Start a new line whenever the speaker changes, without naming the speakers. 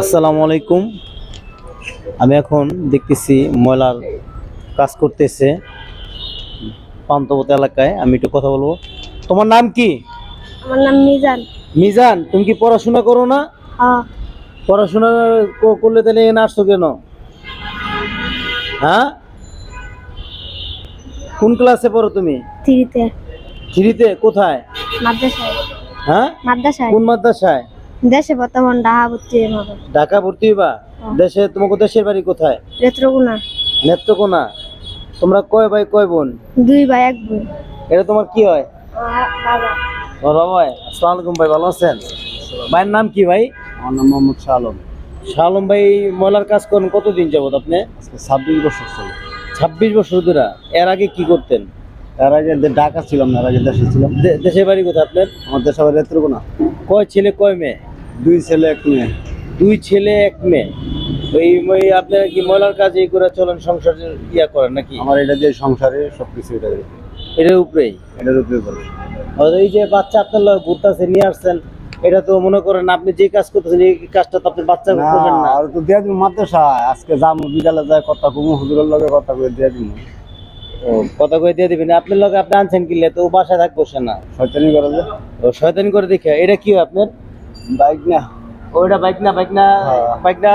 আসসালামু আলাইকুম। আমি এখন দেখতেছি ময়লার কাজ করতেছে পান্তবত এলাকায়। আমি একটু কথা বলব। তোমার নাম কি?
আমার নাম মিজান।
মিজান তুমি কি পড়াশোনা করো না?
হ্যাঁ।
পড়াশোনা করলে তাহলে এখানে আসছো কেন? হ্যাঁ? কোন ক্লাসে পড়ো তুমি?
থ্রিতে।
থ্রিতে? কোথায়?
মাদ্রাসায়।
হ্যাঁ?
মাদ্রাসায়।
কোন মাদ্রাসায়?
দেশে বর্তমান ডাহা ভর্তি হবে।
ঢাকা ভর্তি হইবা? দেশে তোমাকে দেশের বাড়ি কোথায়?
রেত্রগুনা
নেত্রকোনা। তোমরা কয় ভাই কয় বোন?
দুই ভাই এক বোন।
এটা তোমার কি হয়?
বাবা।
ভাই আসসালামু আলাইকুম ভাই ভালো আছেন? ভাইয়ের নাম কি ভাই?
আমার নাম মোহাম্মদ শাহ আলম
শালম ভাই ময়লার কাজ করেন কতদিন যাবত আপনি?
আজকে ছাব্বিশ বছর চলে।
ছাব্বিশ বছর ধরে এর আগে কি করতেন?
এর আগে ঢাকা ছিলাম না এর আগে দেশে ছিলাম।
দে- দেশের বাড়ি কোথায় আপনার?
আমার দেশে আবার রেত্রকোনা।
কয় ছেলে কয় মেয়ে?
দুই ছেলে এক মেয়ে।
দুই ছেলে এক মেয়ে। ওই আপনারা কি ময়লার কাজ করে চলেন সংসার ইয়া করেন নাকি?
আমার এটা দিয়ে সংসারে সব কিছু এটা
এটার উপরেই?
এটার উপরে করে।
এই যে বাচ্চা আপনার ঘুরতেছে নিয়ে আসছেন এটা তো মনে করেন আপনি যে কাজ করতেছেন এই কাজটা তো আপনি বাচ্চা করবেন না।
আর তো দিয়ে দিন মাদ্রাসা আজকে যাম বিকালে যায় কথা কমু হুজুরের লগে কথা কই দিয়ে
দিন কথা কই দিয়ে দিবেন? আপনার লগে আপনি আনছেন কিনলে তো ও বাসায় থাকব সে না।
শয়তানি করে যে
ও শয়তানি করে দেখে। এটা কি হয় আপনার?
বাইক না।
ওইটা বাইক না বাইক না
হ্যাঁ।
বাইক না